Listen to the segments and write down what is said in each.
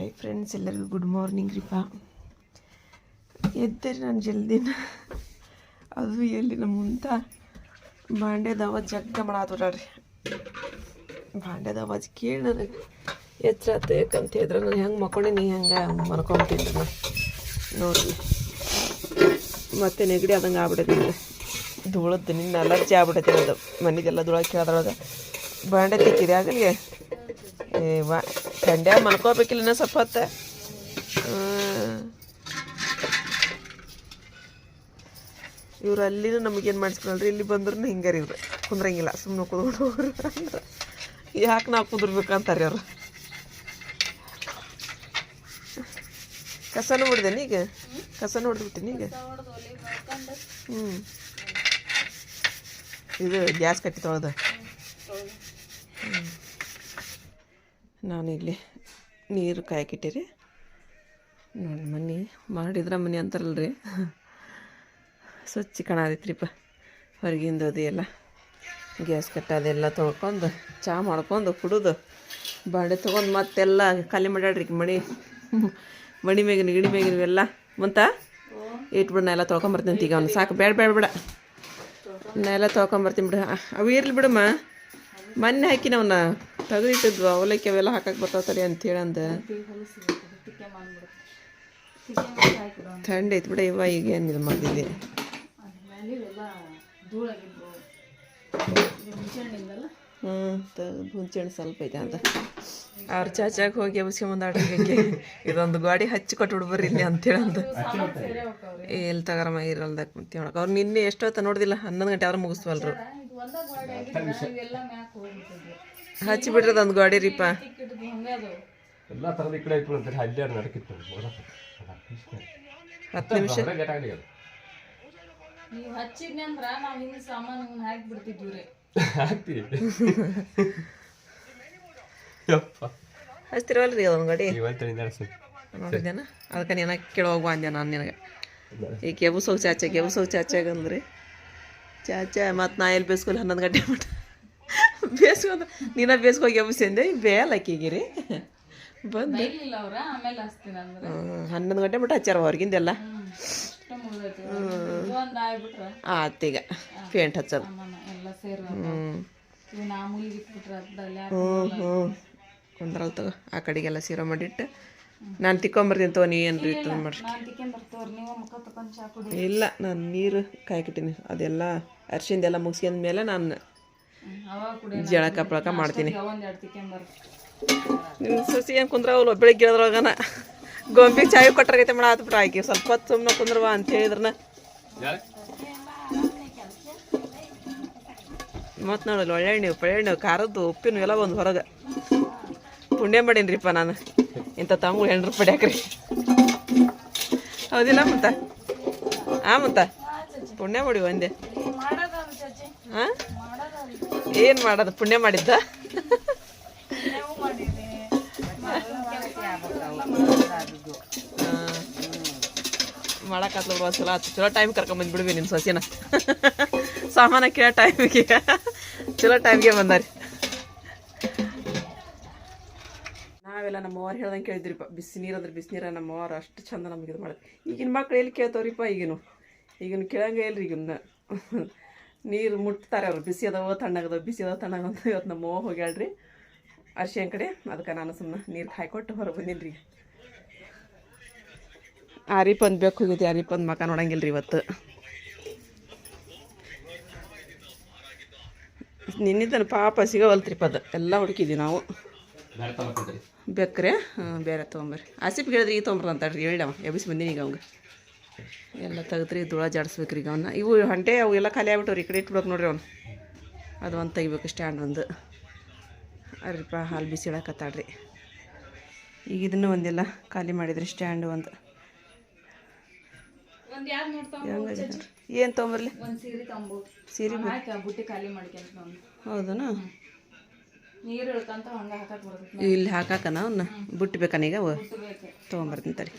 Hi friends ಎಲ್ಲರಿಗೂ good morning ರೀಪ. ಎದ್ದರೆ ನಾನು ಜಲ್ದಿನ. ಅದು ಎಲ್ಲಿ ನಮ್ಮ ಮುಂತ ಬಾಂಡೆದವ ಜಗ್ಗ ಮಾಡಾದ್ರಿ ಬಾಂಡೆ ಅವಾಜ್ ಕೇಳಿ ನನಗೆ. ಎಚ್ಚರ ಯಾಕಂತ ಹೇಳಿದ್ರೆ ನಾನು ಹೆಂಗೆ ಮಕ್ಕೊಂಡೀನಿ ಹೆಂಗೆ ಮನ್ಕೊಂಬಿಟ್ಟಿದ್ದೆ ನಾನು ನೋಡಿ ಮತ್ತೆ ನೆಗಡಿ ಆದಂಗೆ ಆಗ್ಬಿಡೈತಿ ಧೂಳದ್ದು ನಿನ್ನ ಅಲರ್ಜಿ ಆಗ್ಬಿಡತ್ತೆ ಅದು ಮನೆಗೆಲ್ಲ ಧೂಳ ಕೇಳಿದ್ರೊಳಗೆ. ಬಾಂಡೆ ತಿಕ್ಕಿದೆ ಆಗಲಿಗೆ? ಏ ವಾ ಕಂಡ್ಯಾ ಮಲ್ಕೋಬೇಕಿಲ್ಲ ಇನ್ನೂ ಸ್ವಲ್ಪ ಹೊತ್ತು ಇವ್ರು ಅಲ್ಲಿನೂ ನಮಗೇನು ಮಾಡಿಸ್ಕೊಳ್ರಿ ಇಲ್ಲಿ ಬಂದ್ರು ಹಿಂಗಾರಿ ಇವ್ರು. ಕುಂದ್ರಂಗಿಲ್ಲ ಸುಮ್ಮನೆ ಕುದ್ಕೊಂಡು ಹೋಗ್ರಿ ಯಾಕೆ ನಾವು ಕುಂದ್ರಬೇಕಂತಾರೆ ಅವ್ರು? ಕಸನೂ ಈಗ? ಕಸನೂ ಹೊಡೆದ್ಬಿಟ್ಟಿನಿ ಈಗ? ಹ್ಞೂ ಇದು ಗ್ಯಾಸ್ ಕಟ್ಟಿ ತೊಳೆದ. ನಾನು ಇಲ್ಲಿ ನೀರು ಕಾಯಕ್ಕಿಟ್ಟಿರಿ ನೋಡಿ ಮನೆ ಮಾಡಿದ್ರೆ ಮನೆ ಅಂತಾರಲ್ರಿ. ಸ್ವಚ್ಛ ಕಾಣತೈತ್ರಿಪ್ಪ ಹೊರಗಿಂದ ಅದು ಎಲ್ಲ ಗ್ಯಾಸ್ ಕಟ್ಟ ಅದೆಲ್ಲ ತೊಳ್ಕೊಂಡು ಚಹಾ ಮಾಡ್ಕೊಂಡು ಕುಡಿದು. ಬಾಳೆ ತೊಗೊಂಡು ಮತ್ತೆಲ್ಲ ಖಾಲಿ ಮಾಡ್ಯಾಡ್ರಿ ಮಣಿ. ಮಣಿ ಮೇಗಿನ, ಗಿಣಿ ಮೇಗಿನ ಎಲ್ಲ ಮುಂತ ಇಟ್ಬಿಡು ಎಲ್ಲ ತೊಳ್ಕೊಂಬರ್ತೀನಿ ಈಗ ಅವ್ನು. ಸಾಕು, ಬೇಡ ಬೇಡ ಬೇಡ. ನಾ ಎಲ್ಲ ತೊಳ್ಕೊಂಬರ್ತೀನಿ ಬಿಡು. ಅವು ಇರ್ಲಿ ಬಿಡಮ್ಮ ಮೊನ್ನೆ ಹಾಕಿನ ಅವನ್ನ ತೆಗೆದಿಟ್ಟಿದ್ವು? ಅವಲಕ್ಕಿ ಅವೆಲ್ಲ ಹಾಕಕ್ಕೆ ಬರ್ತಾವತ್ತರಿ ಅಂತೇಳಿ ಅಂದ. ಥಂಡ್ ಐತಿ ಬಿಡ ಇವ ಈಗ ಏನು ಇದು ಮಾಡಿದ್ದೆ? ಹ್ಞೂ ತೆಗ್ದು ಹುಂಚೆಹಣ್ಣು ಸ್ವಲ್ಪ ಐತೆ ಅಂತ. ಅವ್ರ ಚಾಚಾಗ ಹೋಗಿ ಎಬ್ಸ್ಕೊಂಬಂದಾಡ್ರಿ ಹಿಂಗೆ ಇದೊಂದು ಗಾಡಿ ಹಚ್ಚಿ ಕೊಟ್ಟು ಬರ್ರಿ ಇಲ್ಲಿ ಅಂತೇಳಿ ಅಂದ. ಎಲ್ಲಿ ತಗರಮ್ಮ ಇರಲ್ದಕ್ಕೆ ಅಂತ ಅವ್ರ ಅವ್ರು ನಿನ್ನೆ ಎಷ್ಟೊತ್ತ ನೋಡಿದಿಲ್ಲ, ಹನ್ನೊಂದು ಗಂಟೆ ಅವ್ರು ಮುಗಿಸ್ವಲ್ರು. ಹಚ್ಚಿ ಬಿಡ್ರದ ಒಂದು ಗಾಡಿ ರೀಪ. ಎಲ್ಲ ತರದ ಈ ಕಡೆ ಇಟ್ಕೊಂಡು ಅಂತಾರೆ ಅಲ್ಲಿ ನಡಕಿತ್ತು ಹತ್ತು ನಿಮಿಷ. ಲೇಟ್ ಆಗಲಿ ಅದು. ನೀವು ಹಚ್ಚಿದ್ನಿ ಅಂದ್ರ ನಾವ್ ಹಿಂಗ್ ಸಾಮಾನು ಹಾಕಿ ಬಿಡ್ತಿದ್ವಿ ರೀ ಹಾಕ್ತೀವಿ ಅದೊಂದು ಗಾಡಿ? ನೋಡಿದ್ದೇನ ಅದಕ್ಕೆ ನೀನು ಅಂದೆ ನಾನು ನಿನಗೆ. ಈಗ ಕೆಬಸೋಗಿ ಚಾಚಾ ಕೆಬಸೋಗಿ ಚಾಚಾಗ ಅಂದ್ರಿ ಚಾಚಾ ಮತ್ತು ನಾ ಎಲ್ಲಿ ಬೇಸ್ಕೂಲ್ ಹನ್ನೊಂದು ಗಂಟೆ ಮಟ್ಟ. ಬೇಸ್ಕೊಂಡ್ ನೀನ ಬೇಸ್ಕೋಗಿ ಎಬ್ಸಿ ಬೇಲ್ ಬೇಯಲ್ಲ ಆಕಿಗಿರಿ ಬಂದು. ಹನ್ನೊಂದು ಗಂಟೆ ಬಿಟ್ಟು ಹಚ್ಚಾರ ಹೊರಗಿಂದೆಲ್ಲ ಆತೀಗ ಪೇಂಟ್ ಹಚ್ಚೋದು. ಹ್ಞೂ ಕುಂದ್ರಲ್ ತಗೋ ಆ ಕಡೆಗೆಲ್ಲ ಸೀರೆ ಮಾಡಿಟ್ಟು. ನಾನು ತಿಕ್ಕೊಂಬರ್ತೀನಿ ತಗೋ ನೀ ಏನು ರೀ ತಂದು ಮಾಡ್ರಿ ನಾನ್ ತಿಕ್ಕೊಂಡ್ ಬರ್ತವ್ರಿ ನೀವು ಮುಖ ತಕೊಂಡ್ ಇಲ್ಲ ನಾನು ನೀರು ಕಾಯ್ಕಿಟ್ಟಿನಿ ಅದೆಲ್ಲ ಅರ್ಶಿಂದೆಲ್ಲ ಮುಗಿಸ್ಕೊಂಡ್ಮೇಲೆ ನಾನು ಜಳಕ ಪಳಕ ಮಾಡ್ತೀನಿ. ನಿಮ್ ಎರಡು ಏನ್ ಕುಂದ್ರ ನಿಮ್ಮ ಸಸಿ ಏನು ಕುಂದ್ರವಲ್ಲ ಬೆಳಿಗ್ಗೆ ಇಳದ್ರೊಳಗನ ಗೊಂಬಿ ಚಾಯ್ ಕೊಟ್ಟರಾಗೈತೆ ಮೇಡ ಆತ್ಬಿಟ್ರ ಆಕಿ ಸ್ವಲ್ಪ ಹೊತ್ತು ಸುಮ್ಮನೆ ಕುಂದ್ರವ ಅಂತ ಹೇಳಿದ್ರನ. ಮತ್ತು ನೋಡಲ್ಲ ಒಳ್ಳೆಣ್ಣೆ ಪಳೆಣ್ಣೆ ಖಾರದ್ದು ಉಪ್ಪಿನ ಎಲ್ಲ ಒಂದು ಹೊರಗೆ. ಪುಣ್ಯ ಮಾಡೀನ್ರಿಪ್ಪ ನಾನು. ಇಂಥ ತಮ್ಮ ಹೆಂಡ್ರು ಪಡ್ಯಾಕ್ರಿ. ಹೌದಿಲ್ಲ ಮತ್ತ? ಆ ಮತ್ತ? ಪುಣ್ಯ ಮಾಡಿ ಒಂದೇ. ಹಾಂ ಏನು ಮಾಡೋದು? ಪುಣ್ಯ ಮಾಡಿದ್ದ? ಮಾಡಕ್ಕಾಗ್ಲ ಬಿಡುವ ಚಲೋ ಆತು ಚಲೋ ಟೈಮ್ ಕರ್ಕೊಂಡ್ ಬಿಡ್ವಿ ನಿನ್ನ ಸೊಸಿನ. ಸಾಮಾನ ಕೇಳೋ ಟೈಮ್ಗೆ ಚಲೋ ಟೈಮ್ಗೆ ಬಂದಾರಿ. ನಾವೆಲ್ಲ ನಮ್ಮ ಅವ್ರು ಹೇಳ್ದಂಗೆ ಕೇಳಿದ್ರಿಪ್ಪ, ಬಿಸಿ ನೀರು ಅಂದ್ರೆ ಬಿಸಿ ನೀರ ನಮ್ಮ ಅವ್ರು ಅಷ್ಟು ಚಂದ ನಮ್ಗೆ ಇದು ಮಾಡೋದು ಈಗಿನ ಮಕ್ಳು ಎಲ್ಲಿ ಕೇಳ್ತಾವ್ರಿಪ್ಪ ಈಗಿನ ಈಗಿನ ಕೇಳಂಗೆ ಇಲ್ರಿ ಈಗಿನ ನೀರು ಮುಟ್ತಾರೆ ಅವ್ರು. ಬಿಸಿ ಅದಾವ ತಣ್ಣಗದ ಬಿಸಿ ಅದಾವ ತಣ್ಣಗ ಅಂತ ಇವತ್ತು ನಮ್ಮ ಹೋಗ್ಯಾಳ್ರಿ. ಅರ್ಶಿಯನ್ ಕಡೆ ಅದಕ್ಕೆ ನಾನು ಸುಮ್ಮನೆ ನೀರು ಕಾಯ್ಕೊಟ್ಟು ಹೊರಗೆ ಬಂದೀನಿ ರೀ ಆರಿಪಂದ್ ಬೇಕು ಹೋಗಿದ್ದೆ ಆರಿಪಂದ್ ಮಕ ನೋಡಂಗಿಲ್ಲ ರೀ ಇವತ್ತು. ನಿನ್ನಿದ್ದನ ಪಾಪ ಸಿಗವಲ್ತ್ರಿ ಪದ. ಎಲ್ಲ ಹುಡುಕಿದ್ವಿ ನಾವು. ಬೇಕ್ರೆ? ಹಾಂ ಬೇರೆ ತೊಗೊಂಬರ್ರಿ. ಆಸಿಪ್ಗೆ ಹೇಳಿದ್ರಿ ಈಗ ತೊಗೊಂಬರ್ರಿ ಅಂತ ಹೇಳಿ ಹೇಳವ ಎಬ್ಬಿಸಿ ಬಂದೀನಿ ಈಗ ಅವಂಗೆ. ಎಲ್ಲ ತೆಗೆದ್ರಿ ಧೂಳ ಜಾಡಿಸ್ಬೇಕು ರೀ ಅವನ್ನ ಇವು ಹಂಟೆ ಅವು ಎಲ್ಲ ಖಾಲಿ ಆಗ್ಬಿಟ್ಟವ್ರಿ ಈ ಕಡೆ ಇಟ್ಬಿಡೋಕೆ ನೋಡ್ರಿ ಅವನು. ಅದು ಒಂದು ತೆಗಿಬೇಕು ಸ್ಟ್ಯಾಂಡ್ ಒಂದು. ಅರ್ರಿಪ್ಪ ಹಾಲು ಬಿಸಿ ಇಡಕತ್ತಾಡ್ರಿ ಈಗ ಇದನ್ನು ಒಂದೆಲ್ಲ ಖಾಲಿ ಮಾಡಿದ್ರಿ ಸ್ಟ್ಯಾಂಡ್ ಒಂದು. ಏನು ತೊಗೊಂಬರ್ಲಿ? ಸೀರೆ ಬುಟ್ಟಿ ಖಾಲಿ ಹೌದನಾ? ಇಲ್ಲಿ ಹಾಕಾಕನ ಅವನ್ನ ಬಿಟ್ಬೇಕನೀಗ ತೊಗೊಂಬರ್ತೀನಿ ತಡಿ.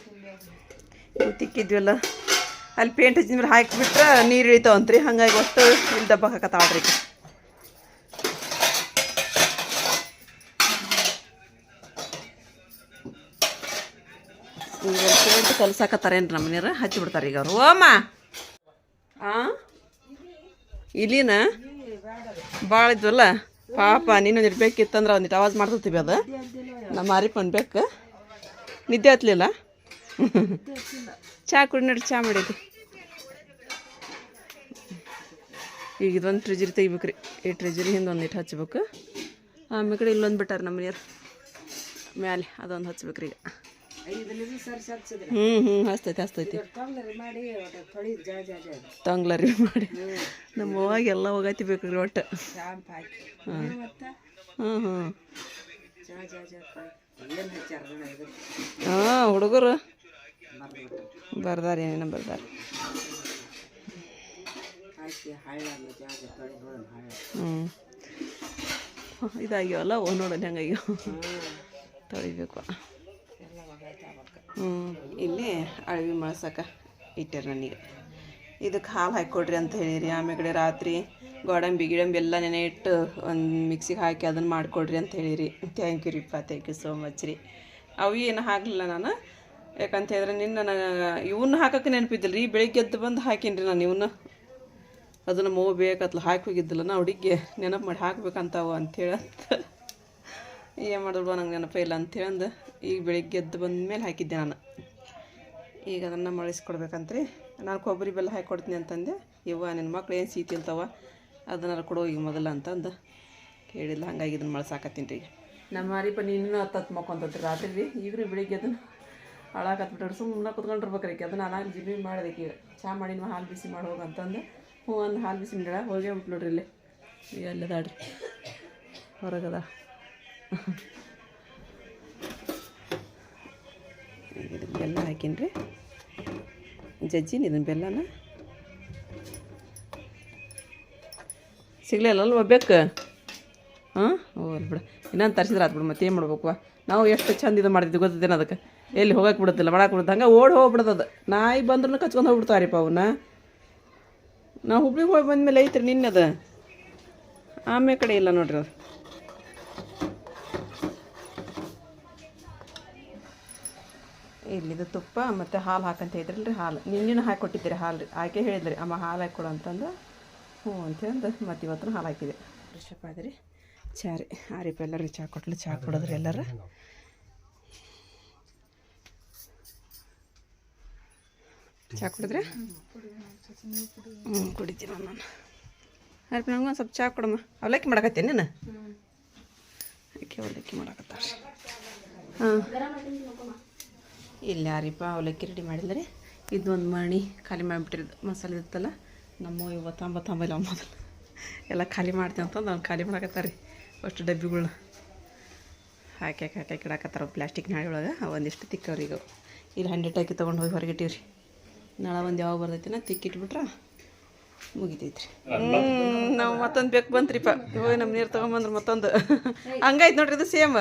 ತಿಕ್ಕಿದ್ವಲ್ಲ ಅಲ್ಲಿ ಪೇಂಟ್ ಹಚ್ಚಿದ ಮೇಲೆ ಹಾಕಿಬಿಟ್ರೆ ನೀರು ಇಳಿತಾವಂತ್ರಿ ಹಂಗಾಗಿ ಒಟ್ಟು ಇಲ್ಲಿ ದಬ್ಬ ಹಾಕತ್ತಾಳ್ರಿ ಈಗ ಪೇಂಟ್ ಕಲ್ಸಾಕತ್ತಾರೇನ್ರಿ ನಮ್ಮ ನೀರು ಹಚ್ಚಿ ಬಿಡ್ತಾರೆ ಈಗ ಅವರು. ಓಮ್ಮ! ಆ? ಇಲ್ಲಿನ ಭಾಳ ಇದ್ವಲ್ಲ? ಪಾಪ ನೀನು ಬೇಕಿತ್ತಂದ್ರೆ ಒಂದಿಟ್ಟು ಆವಾಜ್ ಮಾಡ್ತಿರ್ತೀವಿ ಅದು. ನಮ್ಮ ಅರಿಪನ್ ಬೇಕು ನಿದ್ದೆ ಹತ್ಲಿಲ್ಲ? ಚಾ ಕುಡಿ ನೋಡಿ ಚಹಾ ಮಾಡೈತಿ ಈಗ ಇದೊಂದು ಟ್ರಿಜರ್ ತೆಗಿಬೇಕು ರೀ ಈ ಟ್ರೆಜರಿ ಹಿಂದೆ ಒಂದಿಟ್ಟು ಹಚ್ಬೇಕು. ಆಮೇಲೆ ಇಲ್ಲೊಂದು ಬಿಟ್ಟಾರ ನಮ್ಮ ಮನೆಯವ್ರು. ಮ್ಯಾಲೆ ಅದೊಂದು ಹಚ್ಬೇಕ್ರಿ ಈಗ. ಹ್ಞೂ ಹ್ಞೂ ಹಚ್ತೈತಿ ಹಚ್ತೈತಿ ತಂಗ್ಲರಿ ಮಾಡಿ. ನಮ್ಮ ಅವಾಗ ಎಲ್ಲ ಹೋಗತಿ ಬೇಕ್ರಿ ಒಟ್ಟು. ಹಾಂ. ಹ್ಞೂ ಹ್ಞೂ ಹಾಂ, ಹುಡುಗರು. ಬರ್ದಾರ, ಏನೇನ ಬರ್ದಾರೆ. ಹ್ಞೂ ಇದಾಗ್ಯವಲ್ಲ, ಓ, ನೋಡೋಣ ಹೆಂಗಾಗ್ಯಾವ. ತೊಳಿಬೇಕು. ಹ್ಞೂ ಇಲ್ಲಿ ಅಳವಿ ಮಳಸಕ ಇಟ್ಟಾರ ನನಗೆ. ಇದಕ್ಕೆ ಹಾಲು ಹಾಕಿಕೊಡ್ರಿ ಅಂತ ಹೇಳಿರಿ. ಆಮೇಲೆ ರಾತ್ರಿ ಗೋಡಂಬಿ, ಗಿಡಂಬಿ ಎಲ್ಲ ನೆನೆ ಇಟ್ಟು ಒಂದು ಮಿಕ್ಸಿಗೆ ಹಾಕಿ ಅದನ್ನು ಮಾಡಿಕೊಡ್ರಿ ಅಂತ ಹೇಳಿರಿ. ಥ್ಯಾಂಕ್ ಯು ರೀಪ್ಪ ಥ್ಯಾಂಕ್ ಯು ಸೋ ಮಚ್ ರೀ. ಅವು ಏನು ಹಾಕಲಿಲ್ಲ ನಾನು. ಯಾಕಂತ ಹೇಳಿದ್ರೆ ನಿನ್ನ ನನಗೆ ಇವನ್ನ ಹಾಕಕ್ಕೆ ನೆನಪಿದ್ದಿಲ್ಲ ರೀ. ಬೆಳಿಗ್ಗೆ ಎದ್ದು ಬಂದು ಹಾಕೀನಿ ನಾನು ಇವನ್ನ. ಅದನ್ನು ಮಗು ಬೇಕತ್ಲ ಹಾಕಿ ಹೋಗಿದ್ದಿಲ್ಲ ನಾ ಹುಡುಗಿಗೆ. ನೆನಪು ಮಾಡಿ ಹಾಕ್ಬೇಕಂತಾವ ಅಂಥೇಳಿ ಏನು ಮಾಡಿದ್ರು ನಂಗೆ ನೆನಪೇ ಇಲ್ಲ ಅಂತೇಳಂದು ಈಗ ಬೆಳಿಗ್ಗೆ ಎದ್ದು ಬಂದ ಮೇಲೆ ಹಾಕಿದ್ದೆ ನಾನು. ಈಗ ಅದನ್ನು ಮಳಿಸ್ಕೊಡ್ಬೇಕಂತ್ರಿ ನಾನು ಕೊಬ್ಬರಿ ಬೆಲ್ಲ ಹಾಕಿ ಕೊಡ್ತೀನಿ ಅಂತಂದೆ. ಇವ್ವ ನಿನ್ನ ಮಕ್ಳು ಏನು ಸೀತಿ ಇಲ್ತವ? ಅದನ್ನಾರು ಕೊಡೋ ಈಗ ಮೊದಲ ಅಂತಂದು ಕೇಳಿಲ್ಲ, ಹಂಗಾಗಿ ಇದನ್ನು ಮಳ್ಸಾಕತ್ತೀನಿ ರೀ. ನಮ್ಮ ಮಾರಿಪ ನೀನು ಹತ್ತತ್ತು ಮಕ್ಕೊಂತತ್ರಿ ರಾತ್ರಿ ರೀ. ಬೆಳಿಗ್ಗೆ ಅದನ್ನು ಹಾಳಾಕತ್ಬಿಟ್ರೆ ಸುಮ್ಮನೆ ಕುತ್ಕೊಂಡಿರ್ಬೇಕ್ರಿ ಅದನ್ನು ನಾನು ಜಿಮ್ಮಿ ಮಾಡಿದೆ ಈಗ ಚಾ ಮಾಡಿ ನೀವು ಹಾಲು ಬಿಸಿ ಮಾಡಿ ಹೋಗು ಅಂತಂದು ಹ್ಞೂ ಒಂದು ಹಾಲು ಬಿಸಿ ನೀಡ ಹೋಗೇ ಬಿಟ್ಟು ನೋಡ್ರಿ ಇಲ್ಲಿ. ಅದಾಡಿ ಹೊರಗದ. ಬೆಲ್ಲ ಹಾಕಿನ್ರಿ. ಜಜ್ಜಿನಿ ಇದನ್ನ ಬೆಲ್ಲನ. ಸಿಗ್ಲಿಲ್ಲ ಅಲ್ವ ಬೇಕು ಹಾಂ? ಓಲ್ ಬಿಡು. ಇನ್ನೊಂದು ತರಿಸಿದ್ರೆ ಆತು ಬಿಡು ಮತ್ತೆ ಏನು ಮಾಡ್ಬೇಕು ನಾವು ಎಷ್ಟು ಚಂದ ಇದು ಮಾಡಿದ್ವಿ ಗೊತ್ತಿದ್ದೇನೆ ಅದಕ್ಕೆ? ಎಲ್ಲಿ ಹೋಗಕ್ಕೆ ಬಿಡುತ್ತಿಲ್ಲ ಮಾಡಕ್ಕೆ ಬಿಡುತ್ತೆ. ಹಂಗೆ ಓಡಿ ಹೋಗ್ಬಿಡ್ತದ. ನಾಯಿ ಬಂದ್ರೂ ಕಚ್ಕೊಂಡು ಹೋಗ್ಬಿಡ್ತಾರಿಪ್ಪ ಅವನ್ನ ನಾವು ಹುಬ್ಳಿಗೆ ಹೋಗಿ ಬಂದಮೇಲೆ ಐತ್ರಿ ನಿನ್ನದ. ಆಮೇಲೆ ಕಡೆ ಇಲ್ಲ ನೋಡ್ರಿ ಅದು ಇಲ್ಲಿದು ತುಪ್ಪ ಮತ್ತು ಹಾಲು ಹಾಕಂತ ಹೇಳಿದ್ರಲ್ರಿ ಹಾಲು. ನಿನ್ನ ಹಾಕಿ ಕೊಟ್ಟಿದ್ದೀರಿ ಹಾಲು ರೀ. ಆಕೆ ಹೇಳಿದ್ರಿ ಅಮ್ಮ ಹಾಲು ಹಾಕಿ ಕೊಡು ಅಂತಂದು. ಹ್ಞೂ ಅಂತೇಳಿ ಮತ್ತು ಇವತ್ತು ಹಾಲು ಹಾಕಿದೆ. ಅಪ್ ಆದ್ರಿ ಚಾ ರೀ ಆರಿಪ ಎಲ್ಲರೂ ಚಾ ಕೊಟ್ಲು ಚಾ ಕೊಡೋದ್ರಿ ಎಲ್ಲರೂ. ಚಾ ಕುಡಿದ್ರೆ? ಹ್ಞೂ ಕುಡಿತೀನಿ ನಾನು. ಅರ್ಪ ನಂಗೆ ಒಂದು ಸ್ವಲ್ಪ ಚಹಾ ಕೊಡಮ್ಮ. ಅವಲಕ್ಕಿ ಮಾಡಕತ್ತೇನೆ ನೀನು? ಅದಕ್ಕೆ ಅವಲಕ್ಕಿ ಮಾಡಕತ್ತಾರ ಹಾಂ. ಇಲ್ಲ ಯಾರಿಪ್ಪ ಅವಲಕ್ಕಿ ರೆಡಿ ಮಾಡಿಲ್ಲ ರೀ ಇದೊಂದು ಮಣಿ ಖಾಲಿ ಮಾಡಿಬಿಟ್ಟಿರೋದು. ಮಸಾಲೆ ಇತ್ತಲ್ಲ ನಮ್ಮ ಇವತ್ತು ತಂಬೈಲ ಮೊದಲು. ಎಲ್ಲ ಖಾಲಿ ಮಾಡ್ತೀವಿ ಅಂತಂದು ಅವ್ನು ಖಾಲಿ ಮಾಡಕತ್ತಾರ ಅಷ್ಟು ಡಬ್ಬಿಗಳ್ನ. ಹಾಕಿ ಹಾಕಿ ಹಾಕಿ ಇಡಾಕತ್ತಾರ ಪ್ಲಾಸ್ಟಿಕ್ ನಾಳೆ ಒಳಗೆ ಒಂದಿಷ್ಟು ತಿಕ್ಕವ್ರಿ ಈಗ ಅವು. ಇಲ್ಲಿ ಹಂಡ್ರೆಡ್ ಹಾಕಿ ತೊಗೊಂಡು ಹೋಗಿ ಹೊರಗಿಟ್ಟಿವ್ರಿ. ನಾಳೆ ಒಂದು ಯಾವಾಗ ಬರ್ತೈತಿನ ತಿಕ್ಕಿಟ್ಬಿಟ್ರೆ ಮುಗಿತೈತ್ರಿ. ನಾವು ಮತ್ತೊಂದು ಬೇಕು ಬಂತ್ರಿಪ್ಪ. ಹೋಗಿ ನಮ್ಮ ನೀರು ತೊಗೊಂಬಂದ್ರೆ ಮತ್ತೊಂದು. ಹಂಗಾಯ್ತು ನೋಡ್ರಿ ಇದು ಸೇಮ್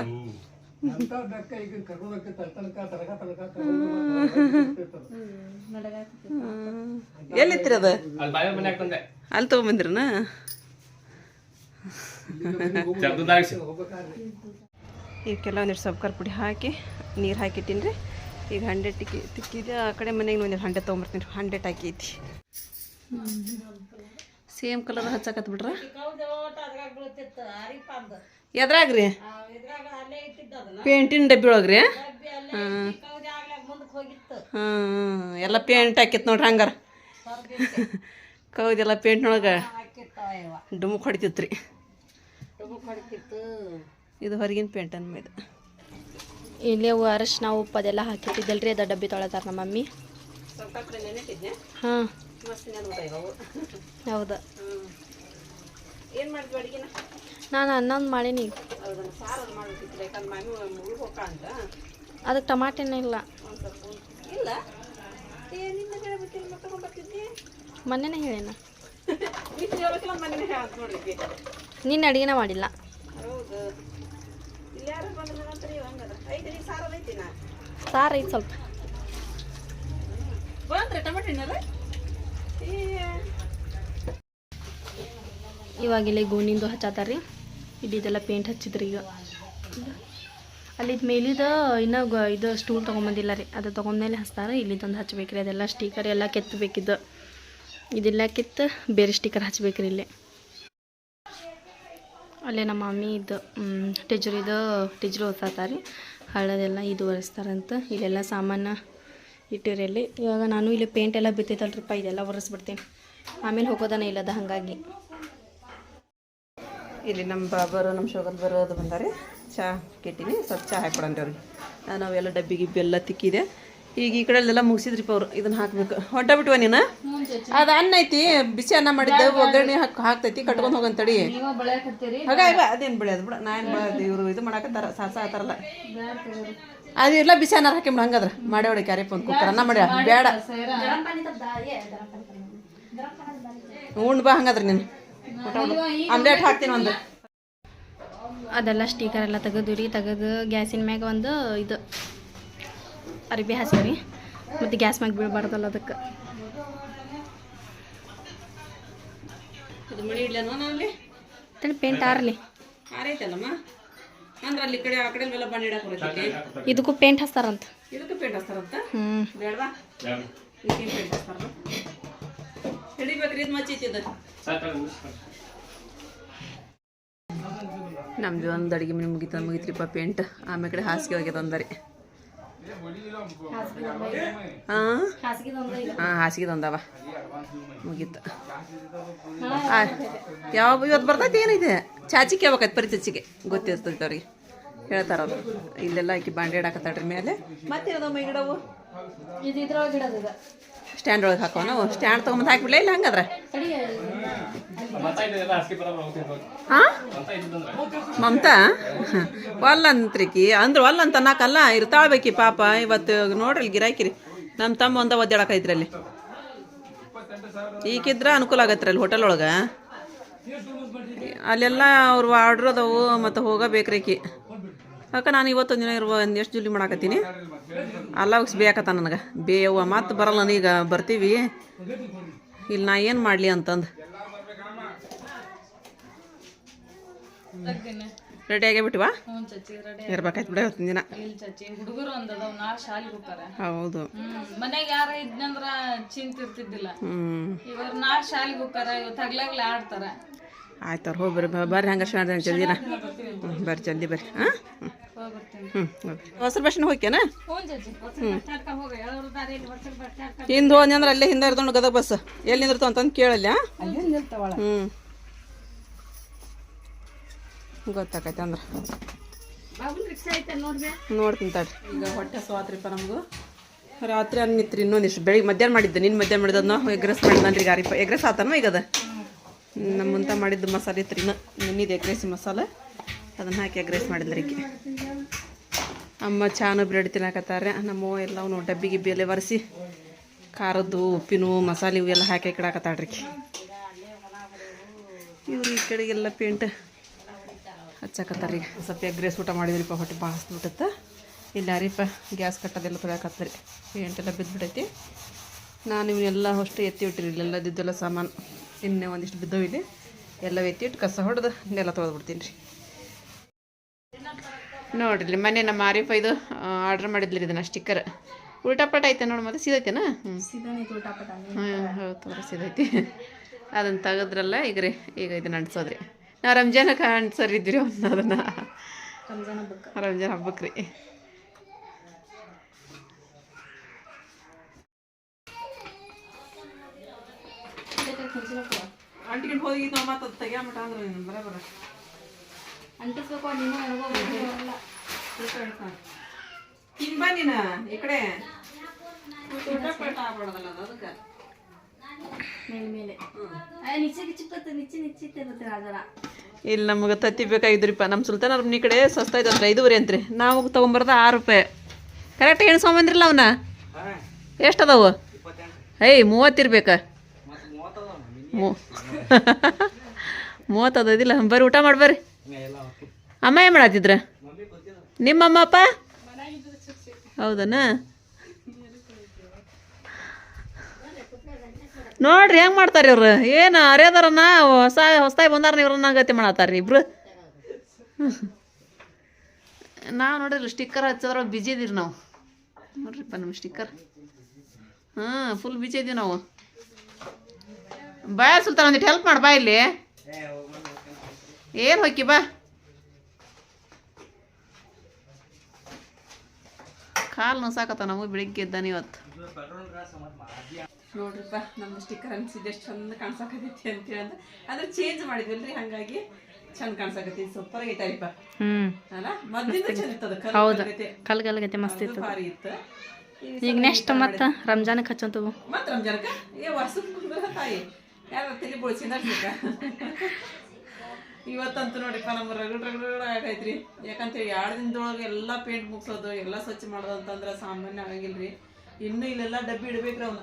ಎಲ್ಲಿತ್ರಿ ಅದು? ಅಲ್ಲಿ ತೊಗೊಂಬಂದ್ರನ? ಈಗ ಕೆಲವೊಂದಿಷ್ಟು ಸಬ್ಕರ್ ಪುಡಿ ಹಾಕಿ ನೀರು ಹಾಕಿಟ್ಟಿನ್ರಿ. ರೀ ಈಗ ಹಂಡೆ ಟಿಕ್ಕಿ ತಿಕ್ಕಿದೆ ಆ ಕಡೆ ಮನೆಗೆ ಒಂದು ಹಂಡೆ ತೊಗೊಂಬರ್ತೀನಿ ರೀ ಹಂಡೆ ಹಾಕೈತಿ. ಸೇಮ್ ಕಲರ್ ಹಚ್ಚಕತ್ ಬಿಟ್ರ ಎದ್ರಾಗ್ರಿ? ಇದ್ರಾಗ ಅಲ್ಲೇ ಇಟ್ಟಿದ್ದ ಅದನ್ನ. ಪೇಂಟಿನ ಡಬ್ಬಿ ಒಳಗ್ರಿ ಹಾಂ. ಹಾಂ ಎಲ್ಲ ಪೇಂಟ್ ಹಾಕಿತ್ತು ನೋಡ್ರಿ ಹಂಗಾರ. ಕೌದೆಲ್ಲ ಪೇಂಟ್ನೊಳಗೆ ಡುಮುಕ್ ಹೊಡಿತಿತ್ತು. ರೀ ಇದು ಹೊರಗಿನ ಪೇಂಟ್ ಅನ್ಮೇದ. ಇಲ್ಲೇ ಅರಶಿನ ಉಪ್ಪು ಅದೆಲ್ಲ ಹಾಕಿಟ್ಟಿದ್ದಲ್ರಿ ಅದ ಡಬ್ಬಿ ತೊಳತಾರ ನಮ್ಮ ಮಮ್ಮಿ. ಹಾಂ. ಹೌದು. ನಾನು ಅನ್ನೊಂದು ಮಾಡೀನಿ. ಅದಕ್ಕೆ ಟಮಾಟೆನೇ ಇಲ್ಲ. ಮೊನ್ನೆನೇ ಹೇಳೇನ. ನೀನು ನಿನ್ನ ಅಡುಗೆನ ಮಾಡಿಲ್ಲ. ಸಾರು ಐತಿ ಸ್ವಲ್ಪ. ಬಂದ್ರೆ ಟಮಾಟಿನಲ್ಲ ಇವಾಗ ಇಲ್ಲಿ ಗೋಣಿಂದು ಹಚ್ಚಾತಾರ ರೀ ಇಲ್ಲಿದೆಲ್ಲ ಪೇಂಟ್ ಹಚ್ಚಿದ್ರಿ ಈಗ. ಅಲ್ಲಿ ಮೇಲಿದ ಇನ್ನೂ ಗ ಇದು ಸ್ಟೂಲ್ ತೊಗೊಂಬಂದಿಲ್ಲ ರೀ. ಅದು ತೊಗೊಂಡ್ಮೇಲೆ ಹಚ್ತಾರೆ ಇಲ್ಲಿದೊಂದು ಹಚ್ಬೇಕ್ರಿ. ರೀ ಅದೆಲ್ಲ ಸ್ಟಿಕರ್ ಎಲ್ಲ ಕೆತ್ತಬೇಕಿದ್ದು. ಇದೆಲ್ಲ ಕಿತ್ತು ಬೇರೆ ಸ್ಟಿಕರ್ ಹಚ್ಬೇಕ್ರಿ ರೀ ಇಲ್ಲಿ. ಅಲ್ಲೇ ನಮ್ಮ ಮಮ್ಮಿ ಇದು ಟಿಜ್ರು ಟೆಜ್ರು ಹೊಸಾತಾರಿ. ಹಳ್ಳದೆಲ್ಲ ಇದು ಒರೆಸ್ತಾರಂತ ಇಲ್ಲೆಲ್ಲ ಸಾಮಾನು ಇಟ್ಟಿರಿ ಅಲ್ಲಿ ಇವಾಗ ನಾನು ಇಲ್ಲಿ ಪೇಂಟ್ ಎಲ್ಲ ಬಿತ್ತೈತಲ್ರಿಪ್ಪ ಇದೆಲ್ಲ ಒರೆಸ್ಬಿಡ್ತೀನಿ. ಆಮೇಲೆ ಹೋಗೋದನ ಇಲ್ಲದ ಹಾಗಾಗಿ. ಇಲ್ಲಿ ನಮ್ಮ ಬಾಬರು, ನಮ್ಮ ಶೋಗದ್ ಬರೋದು ಬಂದಾರೆ. ಚಹಾ ಕೆಟ್ಟಿನಿ ಸ್ವಲ್ಪ ಚಹಾ ಹಾಕ್ಕೊಡನ್ರಿ ಅವ್ರಿಗೆ. ನಾವೆಲ್ಲ ಡಬ್ಬಿ ಗಿಬ್ಬಿ ಎಲ್ಲ ತಿಕ್ಕಿದೆ. ಈಗ ಈ ಕಡೆ ಎಲ್ಲ ಮುಗಿಸಿದ್ರಿಪ್ಪ ಅವ್ರು. ಇದನ್ನ ಹಾಕ್ಬೇಕು. ಹೊಟ್ಟ ಬಿಟ್ವ ನೀನು? ಅದು ಅನ್ನ ಐತಿ. ಬಿಸಿ ಅನ್ನ ಮಾಡಿದ್ದೆ. ಒಗ್ಗರಣೆ ಹಾಕ್ ಹಾಕ್ತೈತಿ. ಕಟ್ಕೊಂಡು ಹೋಗಂತಡಿ ಹಾಗ ಅದೇನು ಬೆಳೆಯೋದು ಬಿಡ. ನಾ ಏನು ಬೆಳೆಯೋದು ಇವರು ಇದು ಮಾಡಕತ್ತಾರ ಸಾಸ ಆತಾರಲ್ಲ ಅದು ಬಿಸಿ ಅನ್ನ ಹಾಕಿಬಿಡು ಹಂಗಾದ್ರೆ. ಮಾಡಿ ಹೊಡಿ ಕ್ಯಾರೆಪ್ ಒಂದು ಕುಕ್ಕರ್ ಅನ್ನ ಮಾಡ್ಯ? ಬೇಡ ಉಂಡ್ ಬಾ ಹಂಗಾದ್ರೆ ನೀನು. ಆಮ್ಲೆಟ್ ಹಾಕ್ತೀನಿ ಒಂದು. ಅದೆಲ್ಲ ಸ್ಟೀಕರ್ ಎಲ್ಲ ತೆಗೆದು ರೀ ತೆಗೆದು, ಗ್ಯಾಸಿನ ಮ್ಯಾಗ ಒಂದು ಇದು. ಅರಿಬಿ ಹಾಸಿರಿ ಮತ್ತು ಗ್ಯಾಸ್ ಮ್ಯಾಗ ಬೀಳಬಾರ್ದಲ್ಲ ಅದಕ್ಕೆ. ಇಡ್ಲೇನೋ ಪೇಂಟ್ ಆರ್ಲಿ. ಆರೈತಲ್ಲಮ್ಮ? ಅಂದ್ರೆ ಅಲ್ಲಿ ಕಡೆ ಆ ಕಡೆ ಎಲ್ಲ ಬಣ್ಣ ಇಡಕ್ಕೆ ಬರ್ತೈತಿ. ಇದಕ್ಕೂ ಪೇಂಟ್ ಹಚ್ತಾರಂತ. ಇದಕ್ಕೆ ಪೇಂಟ್ ಹಚ್ತಾರಂತ? ಹ್ಞೂ ಬೇಡವಾ? ಇದಕ್ಕೇನು ಪೇಂಟ್ ಹಚ್ತಾರ ಹಿಡಿಬೇಕ್ರಿ ಇದು ಮಚ್ಚೈತಿ ಇದು ನಮ್ದು ಒಂದು ಅಡಿಗೆ ಮನೆ ಮುಗಿತ ಮುಗಿತ್ರಿಪ್ಪ ಪೇಂಟ್ ಆಮೇಲೆ ಕಡೆ ಹಾಸಿಗೆ ಹೋಗ್ಯದ ಅಂದರಿ ಹಾಂ ಹಾಂ ಹಾಸಿಗೆ ಒಂದವ ಮುಗೀತ ಯಾವ ಇವತ್ತು ಬರ್ತೈತಿ ಏನಿದೆ ಚಾಚಿ ಯಾವಾಗೈತೆ ಪರಿ ಚಚ್ಚಿಗೆ ಗೊತ್ತಿರ್ತೈತೆ ಅವ್ರಿಗೆ ಹೇಳ್ತಾರ ಅವ್ರು ಇಲ್ಲೆಲ್ಲ ಆಕಿ ಬಾಂಡೆ ಇಡಾಕತ್ತಾಳ್ರಿ ಮೇಲೆ ಮತ್ತೆ ಗಿಡವು ಇದು ಇದ್ರೊಳಗೆ ಇಡೋದು ಸ್ಟ್ಯಾಂಡ್ ಒಳಗೆ ಹಾಕೋ ನಾವು? ಸ್ಟ್ಯಾಂಡ್ ತೊಗೊಂಬಂದು ಹಾಕ್ಬಿಡ್ಲ ಇಲ್ಲ ಹಂಗಾದ್ರೆ? ಹಾಂ ಮಮತಾ ಒಲ್ಲ ಅಂತ್ರಿಕಿ ಅಂದ್ರೆ ಒಲ್ಲ ಅಂತ ಅನ್ನಕಲ್ಲ ಇರ್ತಾಳ್ಬೇಕಿ ಪಾಪ. ಇವತ್ತು ನೋಡ್ರಿ ಇಲ್ಲಿ ಗಿರಾಕಿರಿ ನಮ್ಮ ತಮ್ಮ ಒಂದ ಒದ್ದಾಡಕೈತ್ರಿ ಅಲ್ಲಿ. ಈಗಿದ್ರ ಅನುಕೂಲ ಆಗತ್ರಿ ಅಲ್ಲಿ ಹೋಟೆಲ್ ಒಳಗೆ ಅಲ್ಲೆಲ್ಲ ಅವ್ರು ಆರ್ಡ್ರ್ ಅದಾವು ಮತ್ತು ಹೋಗಬೇಕ್ರಿಕಿ ಅಕ್ಕ ನಾನು ಇವತ್ತೊಂದು ದಿನ ಇರುವ ಒಂದು ಎಷ್ಟು ಜುಲಿ ಮಾಡಾಕತ್ತೀನಿ? ಅಲ್ಲ ಬೇಕತ್ತ ನನಗೆ. ಬೇಯವ್ವ ಮತ್ತೆ ಬರಲ್ಲ ನೀಗ ಬರ್ತೀವಿ. ಇಲ್ಲಿ ನಾ ಏನು ಮಾಡಲಿ ಅಂತಂದು. ರೆಡಿ ಆಗೇ. ರೆಡಿ ಇರ್ಬೇಕಾಯ್ತು ಬಿಡ ಇವತ್ತಿನ ದಿನ. ಹುಡುಗರು ಒಂದದವ್ ನಾ ಶಾಲಿಗೆ ಹೋಗ್ತಾರ. ಹೌದು. ಮನೆಗೆ ಯಾರ ಇದ್ನಂದ್ರ ಚಿಂತಿರ್ತಿದ್ದಿಲ್ಲ. ಇವಾಗ ನಾ ಶಾಲಿಗೆ ಹೋಗ್ತಾರ ಇವತ್ತು ಹಗ್ಲಾಗ್ಲೇ ಆಡ್ತಾರ. ಆಯ್ತು ಅವ್ರು ಹೋಗಿ ಬರ್ರಿ ಬರ್ರಿ ಹಂಗಾರೆ ಚಂದಿ ಜಲ್ದಿ ನಾ ಹ್ಞೂ ಬರ್ರಿ ಜಲ್ದಿ ಬರ್ರಿ. ಹಾಂ? ಬರ್ತೀನಿ ಹ್ಞೂ ಹೊಸರು ಬಸ್ಸಿನ ಹೋಗ್ಯಾನ? ಹಿಂದೆ ಹೋದ್ನಿ ಅಂದ್ರೆ ಅಲ್ಲೇ ಹಿಂದೆ ಇರ್ದೊಂಡು ಗದಗ ಬಸ್. ಎಲ್ಲಿ ನಿಂದಿರ್ತಾವ ಅಂತಂದು ಕೇಳಲ್ಲ ಹ್ಞೂ ಗೊತ್ತಾಕೈತೆ ಅಂದ್ರೆ. ರಿಕ್ಷಾ ಐತೆ ನೋಡ್ಬೆ ನೋಡ್ತೀನಿ ತಡ್ರಿ. ಈಗ ಹೊಟ್ಟೆ ಸ್ವಾತ್ರಿಪ್ಪ ನಮಗೂ. ರಾತ್ರಿ ಅನ್ನಿತ್ರಿ ಇನ್ನೊಂದಿಷ್ಟು ಬೆಳಿಗ್ಗೆ ಮಧ್ಯಾಹ್ನ ಮಾಡಿದ್ದೆ ನಿನ್ನ ಮಧ್ಯಾಹ್ನ ಮಾಡಿದ್ದನ್ನ ಎಗ್ರೆಸ್ ಮಾಡಿದ್ನಲ್ರಿ ಗಾರಿಪ್ಪ ಎಗ್ರೆಸ್ ಆತನೋ ಈಗ ಅದ? ನಮ್ಮ ಮುಂತ ಮಾಡಿದ್ದು ಮಸಾಲೆ ಇತ್ತು ಇನ್ನು ಎಗ್ ರೈಸ್ ಮಸಾಲೆ. ಅದನ್ನು ಹಾಕಿ ಎಗ್ರೆಸ್ ಮಾಡಿದ್ರಿ ಈಕೆ ಅಮ್ಮ ಚಾನು ಬ್ರೆಡ್ ತಿನ್ನಕತ್ತಾರೆ. ನಮ್ಮ ಎಲ್ಲವೂ ಡಬ್ಬಿ ಗಿಬ್ಬಿ ಎಲ್ಲ ಒರೆಸಿ ಖಾರದ್ದು, ಉಪ್ಪಿನೂ, ಮಸಾಲೆ ಇವು ಎಲ್ಲ ಹಾಕಿ ಇಡಾಕತ್ತಾಳ್ರಿ ಇವ್ರು ಈ ಕಡೆಗೆಲ್ಲ ಪೇಂಟ್ ಹಚ್ಚಾಕತ್ತಾರ ರೀ ಸ್ವಲ್ಪ ಎಗ್ ರೈಸ್ ಊಟ ಮಾಡಿದ್ರಿಪ್ಪ ಹೊಟ್ಟೆ ಭಾಳ ಬಿಟ್ಟತ್ತೆ ಇಲ್ಲಿ ಅರಿಪ ಗ್ಯಾಸ್ ಕಟ್ಟೋದೆಲ್ಲ ತೊಳ್ಯಾಕತ್ತರಿ. ಎಲ್ಲ ಬಿದ್ದುಬಿಟ್ಟೈತಿ. ನಾನು ಇವನ್ನೆಲ್ಲ ಅಷ್ಟು ಎತ್ತಿ ಬಿಟ್ಟಿರಿ ಇಲ್ಲೆಲ್ಲದಿದ್ದೆಲ್ಲ ಸಾಮಾನು. ಇನ್ನೇ ಒಂದಿಷ್ಟು ಬಿದ್ದವು ಇಲ್ಲಿ ಎಲ್ಲ ಎತ್ತಿ ಇಟ್ಟು ಕಸ ಹೊಡೆದು ನೆಲ ತೊಳೆದ್ಬಿಡ್ತೀನಿ ರೀ. ನೋಡ್ರಿ ಮೊನ್ನೆ ನಮ್ಮ ಆರಿಫ ಇದು ಆರ್ಡ್ರ್ ಮಾಡಿದ್ಲಿ ಇದನ್ನ ಸ್ಟಿಕ್ಕರ್ ಉಲ್ಟಾಪಟ ಐತೆ ನೋಡಿ ಮತ್ತೆ ಸೀದೈತೆನಾ? ಹ್ಞೂ ಹೌದು ತೋರಿ ಸೀದೈತಿ. ಅದನ್ನು ತೆಗೆದ್ರಲ್ಲ ಈಗ ರೀ ಈಗ ಇದನ್ನ ಅಂಟ್ಸೋದ್ರಿ. ನಾವು ರಂಜಾನಕ್ಕೆ ಅಂಟ್ಸರಿದ್ವಿ ರೀ ಒಂದು ಅದನ್ನು. ರಂಜಾನ್ ಹಬ್ಬಕ್ಕೆ. ರೀ. ಅಂಟ್ಕೊಂಡು ಹೋಗಿ ನಾವು ಮತ್ತೆ ಅದು ತೆಗಿಯಮಟ ಅಂದ್ರೆ ನೀನು ಬರೇ ಬರ. ಅಂಟಿಸ್ಬೇಕು ನೀನು ನನಗೂ ಹಿಂಗೆ ಬಾ ನೀನು ಈ ಕಡೆ. ಉಲ್ಟಾ ಪಲ್ಟ ಆಗ್ಬಾರ್ದಲ್ಲ ಅದು ಅದಕ್ಕೆ. ಮೇಲೆ ಮೇಲೆ. ನಿಚ್ಚೆ ಚಿಕ್ಕತ್ತೆ ನಿಚ್ಚೆ ನಿಚ್ಚಿತ್ತೆ ರಾಜರ. ಇಲ್ಲಿ ನಮಗೆ ತತ್ತಿ ಬೇಕಾಗಿದ್ರಿಪ್ಪ. ನಮ್ಮ ಸುಲ್ತಾನ ಅವ್ರ ಈ ಕಡೆ ಸಸ್ತಾ ಇದ್ದಂದ್ರೆ ಐದೂವರೆ ಅಂತ್ರಿ. ನಾವು ತೊಗೊಂಬರ್ದ ಆರು ರೂಪಾಯಿ. ಕರೆಕ್ಟ್ ಎಣ್ಸ್ಕೊಂಬಂದ್ರಲ್ಲ ಅವನ್ನ? ಎಷ್ಟು ಅದಾವು ಏಯ್ ಮೂವತ್ತಿರ್ಬೇಕ ಮೂ ಮೂವತ್ತು ಅದಿಲ್ಲ ಬರ್ರಿ, ಊಟ ಮಾಡ್ಬರ್ರಿ ಅಮ್ಮ ಏನು ಮಾಡತ್ತಿದ್ರ ನಿಮ್ಮ ಅಮ್ಮ, ಅಪ್ಪ? ಹೌದನ? ನೋಡ್ರಿ, ಹೆಂಗೆ ಮಾಡ್ತಾರೆ ಇವ್ರು ಏನು ಅರ್ಯದಾರನ ಹೊಸ ಹೊಸ್ದಾಗಿ ಬಂದಾರ ಇವ್ರನ್ನ ಗತಿ ಮಾಡತ್ತಾರ ಇಬ್ರು? ನಾವು ನೋಡಿರಿ ಸ್ಟಿಕ್ಕರ್ ಹಚ್ಚಿದ್ರ ಬಿಜಿ ಇದೀರಿ ನಾವು. ನೋಡ್ರಿಪ್ಪ ನಮ್ಮ ಸ್ಟಿಕ್ಕರ್. ಹಾಂ ಫುಲ್ ಬಿಜಿ ಇದೀವಿ ನಾವು. ಬಾ ಸುಲ್ತಾನ ಒಂದಿಟ್ಟು ಹೆಲ್ಪ್ ಮಾಡಿ ಬಾ ಇಲ್ಲಿ. ಏನು ಹೋಗಿ ಬಾ. ಕಾಲು ನೋಸಾಕತ್ತ ನಾವು ಬೆಳಿಗ್ಗೆ ಇದ್ದಾನೆ ಇವತ್ತು ನೋಡ್ರಿಪ್ಪ ನಮ್ಮ ಸ್ಟಿಕ್ಕರ್ ಅನ್ಸಿದ್ದು ಎಷ್ಟು ಚಂದ ಕಾಣ್ಸಕತ್ತೈತಿ ಅಂತೇಳಿ. ಅಂತ ಅಂದ್ರೆ ಚೇಂಜ್ ಮಾಡಿದ್ವಲ್ರಿ ಹಂಗಾಗಿ ಚಂದ ಕಾಣ್ಸಕತ್ತೈತಿ ಸೂಪರ್ ಆಗೈತರಿಪ್ಪ ಹ್ಞೂ ಅಲ್ಲ ಮೊದ್ಲಿಂದ ಚಂದ ಇತ್ತದ ಹೌದು. ಕಲ್ಗಲ್ಗೈತೆ ಮಸ್ತ್ ಇತ್ತು ಭಾರಿ ಇತ್ತು. ಈಗ ನೆಕ್ಸ್ಟ್ ಮತ್ತೆ ರಂಜಾನಕ್ಕೆ ಹಚ್ಚಂತವು. ಮತ್ ರಂಜಾನಕ್ಕ ಏ ವರ್ಷ ತಾಯಿ. ಯಾರ ತಲೆ ಬೋಚಿನ ನಡ್ಸಿಕ ಇವತ್ತಂತೂ ನೋಡಿಪ್ಪ ನಮ್ಮ ರಗಡ್ ರಗಡ್ ಆಗೈತ್ರಿ ಯಾಕಂತೇಳಿ ಎರಡು ದಿನದೊಳಗೆ ಎಲ್ಲ ಪೇಂಟ್ ಮುಗಿಸೋದು, ಎಲ್ಲ ಸ್ವಚ್ಛ ಮಾಡೋದು ಅಂತಂದ್ರೆ ಸಾಮಾನ್ಯ ಆಗಂಗಿಲ್ರಿ ಇನ್ನು ಇಲ್ಲೆಲ್ಲ ಡಬ್ಬಿ ಇಡ್ಬೇಕ್ರಿ ಅವ್ನ.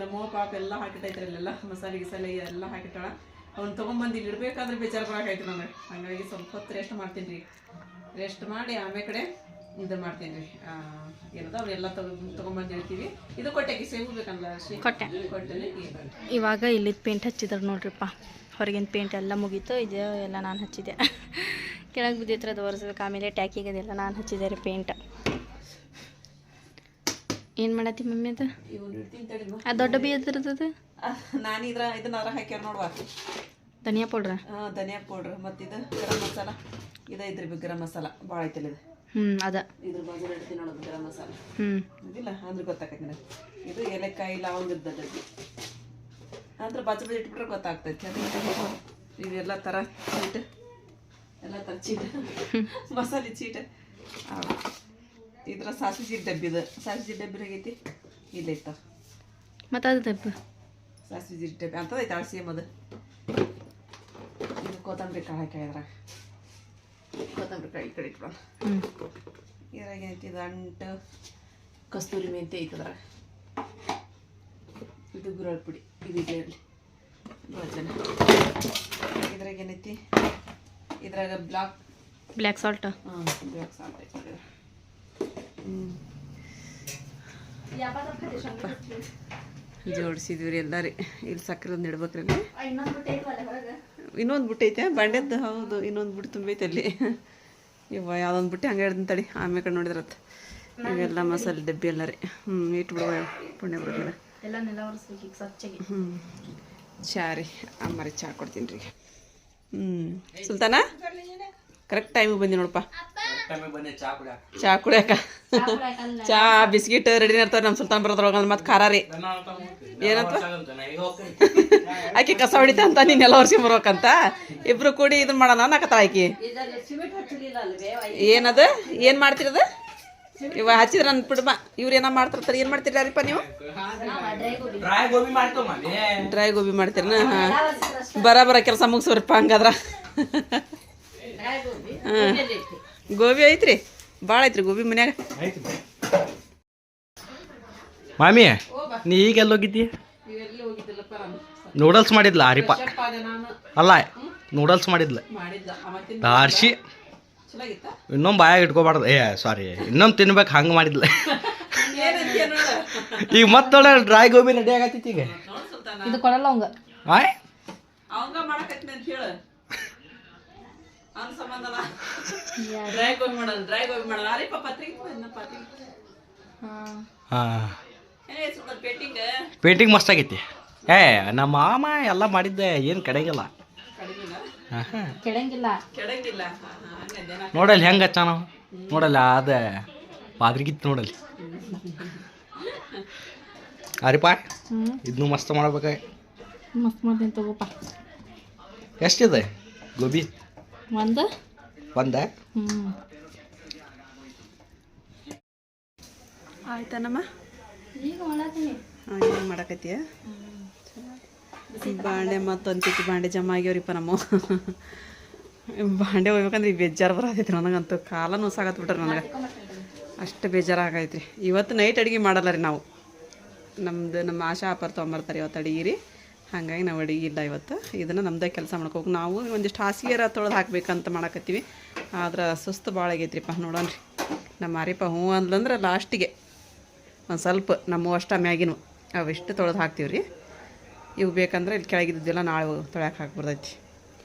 ನಮ್ಮ ಪಾಪ ಎಲ್ಲ ಹಾಕಿಟ್ಟೈತ್ರಿ ಅಲ್ಲೆಲ್ಲ. ಮಸಾಲೆ ಗಿಸಾಲೆ ಎಲ್ಲ ಹಾಕಿಟ್ಟಾಳ. ಅವ್ನು ತೊಗೊಂಬಂದು ಇಲ್ಲಿ ಇಡ್ಬೇಕಾದ್ರೆ ಬೇಜಾರು ಬರಾಕೈತಿ ನನಗೆ. ಹಂಗಾಗಿ ಸ್ವಲ್ಪ ಹೊತ್ತು ರೆಸ್ಟ್ ಮಾಡ್ತೀನಿ ರೀ. ರೆಸ್ಟ್ ಮಾಡಿ ಆಮೇಲೆ ಕಡೆ ಇದು ಮಾಡ್ತೀನಿ. ಏನದ? ಅವೆಲ್ಲ ತಗೊಂಡ್ಬಂದು ಹೇಳ್ತೀವಿ. ಇದು ಕೊಟ್ಟೆಗೆ ಸೇವು ಬೇಕಲ್ಲ ಕೊಟ್ಟೆ. ಇವಾಗ ಇಲ್ಲಿ ಪೇಂಟ್ ಹಚ್ಚಿದ್ರು ನೋಡ್ರಿಪ್ಪ. ಹೊರಗಿನ ಪೇಂಟ್ ಎಲ್ಲ ಮುಗೀತು ಇದು ಎಲ್ಲ ನಾನು ಹಚ್ಚಿದೆ ಕೆಳಗೆ ಬಿದ್ದಿತ್ರ ಅದು ಒರೆಸ್ಬೇಕು ಆಮೇಲೆ ಟ್ಯಾಕಿಗೆ ಅದೆಲ್ಲ ನಾನು ಹಚ್ಚಿದೆ ರೀ ಪೇಂಟ್ ಏನು ಮಾಡತ್ತಿ ಮಮ್ಮಿ ಅದು? ಆ ದೊಡ್ಡ ಬಿ ಅದ್ರದ್ದು ನಾನು ಇದ್ರ ಇದನ್ನಾರ ಹಾಕ್ಯಾರ ನೋಡುವ. ಧನಿಯಾ ಪೌಡ್ರ ಧನಿಯಾ ಪೌಡ್ರ್ ಮತ್ತು ಇದು ಗರಂ ಮಸಾಲ. ಇದು ಇದ್ರಿ ಬಿ ಗರಂ ಮಸಾಲ. ಭಾಳ ಐತಲ್ಲ ಇದು. ಹ್ಞೂ ಅದ. ಇದ್ರ ಬಾಜು ಇಡ್ತೀನಿ ನೋಡೋದು ಗರಂ ಮಸಾಲ. ಹ್ಞೂ ಇದಿಲ್ಲ ಅಂದ್ರೆ ಗೊತ್ತಾಕೈತಿ ನನಗೆ. ಇದು ಏಲಕ್ಕಾಯಿ ಲವಂಗದ ಡಬ್ಬಿ ಅಂದ್ರೆ ಬಾಜು ಬಾಜು ಇಟ್ಬಿಟ್ರೆ ಗೊತ್ತಾಗ್ತೈತಿ. ಇವೆಲ್ಲ ಥರ ಚೀಟ. ಎಲ್ಲ ಥರ ಚೀಟ. ಮಸಾಲೆ ಚೀಟ. ಇದ್ರ ಸಾಸಿವೆ ಜೀಟ್ ಡಬ್ಬಿದು. ಸಾಸಿವೆ ಜೀಟ್ ಡಬ್ಬಿ ಆಗೈತಿ ಇಲ್ಲ ಐತ ಮತ್ತು ಅದು ದಬ್ಬ ಸಾಸಿಜಿ ಡಬ್ಬಿ. ಅಂತದ ಐತೆ ಅಳಸಿ ಅದು ಇದು ಕೊತ್ತಂಬರಿ ಕಾಳು ಹಾಕಿ ಇದ್ರಾಗ. ಕೊತ್ತಂಬರಿ ಕಾಯಿ ಈ ಕಡೆ ಇಟ್ಬಿಡೋಣ ಹ್ಞೂ ಇದ್ರಾಗ ಏನೈತಿ? ಇದು ಅಂಟು ಕಸ್ತೂರಿ ಮೆಂತೆ ಐತೆ ಅದ್ರಾಗ. ಇದು ಗುರಳ್ ಪುಡಿ ಇದು ಇಲ್ಲೇ ಇರಲಿ ಇದ್ರಾಗ ಏನೈತಿ? ಇದ್ರಾಗ ಬ್ಲಾಕ್ ಬ್ಲ್ಯಾಕ್ ಸಾಲ್ಟ್. ಹಾಂ ಬ್ಲ್ಯಾಕ್ ಸಾಲ್ಟ್ ಐತಿ. ಜೋಡಿಸಿದ್ವಿ ರೀ ಎಲ್ಲ ರೀ ಇಲ್ಲಿ ಸಕ್ಕರೆ ಒಂದು ಇಡ್ಬೇಕ್ರಿ. ಇನ್ನೊಂದು ಬುಟ್ಟಿ ಐತೆ. ಬಂಡೆದ್ದು ಹೌದು ಇನ್ನೊಂದು ಬುಟ್ಟಿ ತುಂಬೈತೆ ಅಲ್ಲಿ. ಇವ ಯಾವ್ದೊಂದು ಬುಟ್ಟಿ ಹಂಗೆ ಹಿಡ್ದು ತಡಿ. ಆಮೇಲೆ ಕಡೆ ನೋಡಿದ್ರತ್. ಇವೆಲ್ಲ ಮಸಾಲೆ ಡಬ್ಬಿ ಎಲ್ಲ ರೀ. ಹ್ಞೂ ಇಟ್ಬಿಡುವ ಪುಣ್ಯ ಎಲ್ಲ ಹ್ಞೂ ಚಾ ರೀ. ಅಮ್ಮರಿ ಚಾ ಕೊಡ್ತೀನಿ ರೀ. ಹ್ಞೂ ಸುಲ್ತಾನ? ಕರೆಕ್ಟ್ ಟೈಮಿಗೆ ಬಂದಿ ನೋಡಪ್ಪ. ಚಾ ಕುಡಿಯಾಕ. ಚಾ ಬಿಸ್ಕಿಟ್ ರೆಡಿ ಇರ್ತಾರೆ ನಮ್ಮ ಸುಲ್ತಾನ್ ಬರೋದ್ರೊಳಗೆ ಮತ್ತೆ ಖಾರ ರೀ. ಏನಂತ? ಆಕೆ ಕಸ ಹೊಡಿತ ಅಂತ ನೀನೆಲ್ಲ ವರ್ಷ ಬರ್ಬೇಕಂತ ಇಬ್ರು ಕೂಡಿ ಇದನ್ನ ಮಾಡೋಣ ಅನ್ನಕತ್ತಾಳ ಆಕಿ? ಏನದ? ಏನ್ ಮಾಡ್ತಿರದ? ಇವ ಹಚ್ಚಿದ್ರ ನನ್ ಬಿಡ್ಬ ಇವ್ರು ಏನ ಮಾಡ್ತಿರ್ತಾರೆ ಏನ್ ಮಾಡ್ತಿರ್ತಾರಿಪ್ಪ ನೀವು? ಡ್ರೈ ಗೋಬಿ ಮಾಡ್ತೀರನ? ಬರ ಬರ ಕೆಲಸ ಮುಗಿಸೋರಿಪ್ಪ ಹಂಗಾದ್ರ. ಹಾ. ಗೋಬಿ ಐತ್ರಿ? ಭಾಳ ಐತ್ರಿ ಗೋಬಿ ಮನ್ಯಾಗ. ಮಾಮಿ ನೀ ಈಗ ಎಲ್ಲಿ ಹೋಗಿದ್ದಿ? ನೂಡಲ್ಸ್ ಮಾಡಿದ್ಲ ಹರಿಪ ಅಲ್ಲ ನೂಡಲ್ಸ್ ಮಾಡಿದ್ಲ. ದಾರ್ಶಿ ಇನ್ನೊಂದು ಬಾಯಾಗ ಇಟ್ಕೋಬಾರ್ದು. ಏ ಸಾರಿ ಇನ್ನೊಂದು ತಿನ್ಬೇಕು ಹಂಗೆ ಮಾಡಿದ್ಲ. ಈಗ ಮತ್ತೊಳ ಡ್ರೈ ಗೋಬಿ ರೆಡಿ ಆಗತ್ತೈತಿ ಈಗ? ನೋಡ್ ಸುಲ್ತಾನ ಇದು ಕೊಡಲ್ಲ ಅವಂಗ. ಆಯ್. ಅವಂಗ ಮಾಡಕತ್ತೀನಿ ಅಂತ ಹೇಳು. ಅವ್ನ ಸಂಬಂಧ ಹಾಂ. ಪೇಟಿಂಗ್. ಪೇಂಟಿಂಗ್ ಮಸ್ತ್ ಆಗೈತಿ. ಏ ನಮ್ಮ ಮಾಮ ಎಲ್ಲ ಮಾಡಿದ್ದೆ ಏನು ಕಡೆಗಿಲ್ಲ. ಕೆಡಂಗಿಲ್ಲ? ಕೆಡಂಗಿಲ್ಲ. ನೋಡಲ್ಲಿ ಹೆಂಗೆ ಹಚ್ಚಾನ ನೋಡಲ್ಲ ಅದ ಪಾದ್ರಿಗಿತ್ತು ನೋಡಲ್ಲಿ. ಅರಿಪ ಇದನ್ನು ಮಸ್ತ್ ಮಾಡ್ಬೇಕ ಮಸ್ತ್ ಮಾಡ್ತೀನಿ ತಗೋಪ್ಪ ಎಷ್ಟಿದೆ? ಗೋಬಿ? ಒಂದು? ಒಂದ? ಹ್ಞೂ ಆಯ್ತಾನಮ್ಮ ಈಗ ಏನು ಮಾಡಕತ್ತೀಯ? ಬಾಂಡೆ ಮತ್ತೊಂದು ಬಾಂಡೆ ಜಮಾ ಆಗ್ಯಾವ್ರಿಪ್ಪ ನಮ್ಮ. ಬಾಂಡೆ ಹೋಗ್ಬೇಕಂದ್ರೆ ಈ ಬೇಜಾರು ಬರತೈತಿ ನನಗಂತೂ. ಕಾಲ ನೋಸಾಗತ್ ಬಿಟ್ರೆ ನನಗೆ. ಅಷ್ಟು ಬೇಜಾರು ಆಗೈತ್ರಿ. ಇವತ್ತು ನೈಟ್ ಅಡುಗೆ ಮಾಡಲ್ಲ ರೀ ನಾವು. ನಮ್ದು ನಮ್ಮ ಆಶಾ ಆಪರ್ ತೊಗೊಂಬರ್ತಾರೆ ಇವತ್ತು ಅಡುಗೆ ರೀ. ಹಾಗಾಗಿ ನಾವು ಅಡುಗೆ ಇಲ್ಲ ಇವತ್ತು. ಇದನ್ನು ನಮ್ಮದೇ ಕೆಲಸ ಮಾಡ್ಕೋಬೇಕು ನಾವು ಒಂದಿಷ್ಟು ಹಾಸಿಗೆರ ತೊಳೆದು ಹಾಕ್ಬೇಕಂತ ಮಾಡಕತ್ತೀವಿ. ಆದ್ರೆ ಸುಸ್ತು ಭಾಳ ಆಗೈತ್ರಿಪ್ಪ ನೋಡೋಣ ರೀ ನಮ್ಮ ಮಾರಿಪ್ಪ ಹ್ಞೂ ಅಂದ್ಲಂದ್ರೆ ಲಾಸ್ಟಿಗೆ ಒಂದು ಸ್ವಲ್ಪ ನಮ್ಮ ಅಷ್ಟ ಮ್ಯಾಗಿನೂ ಅವಿಷ್ಟು ತೊಳೆದು ಹಾಕ್ತೀವಿ ರೀ ಇವು ಬೇಕಂದ್ರೆ ಇಲ್ಲಿ ಕೆಳಗಿದ್ದೆಲ್ಲ ನಾಳೆ ತೊಳ್ಯಾಕೆ ಹಾಕ್ಬಿಡ್ದೈತಿ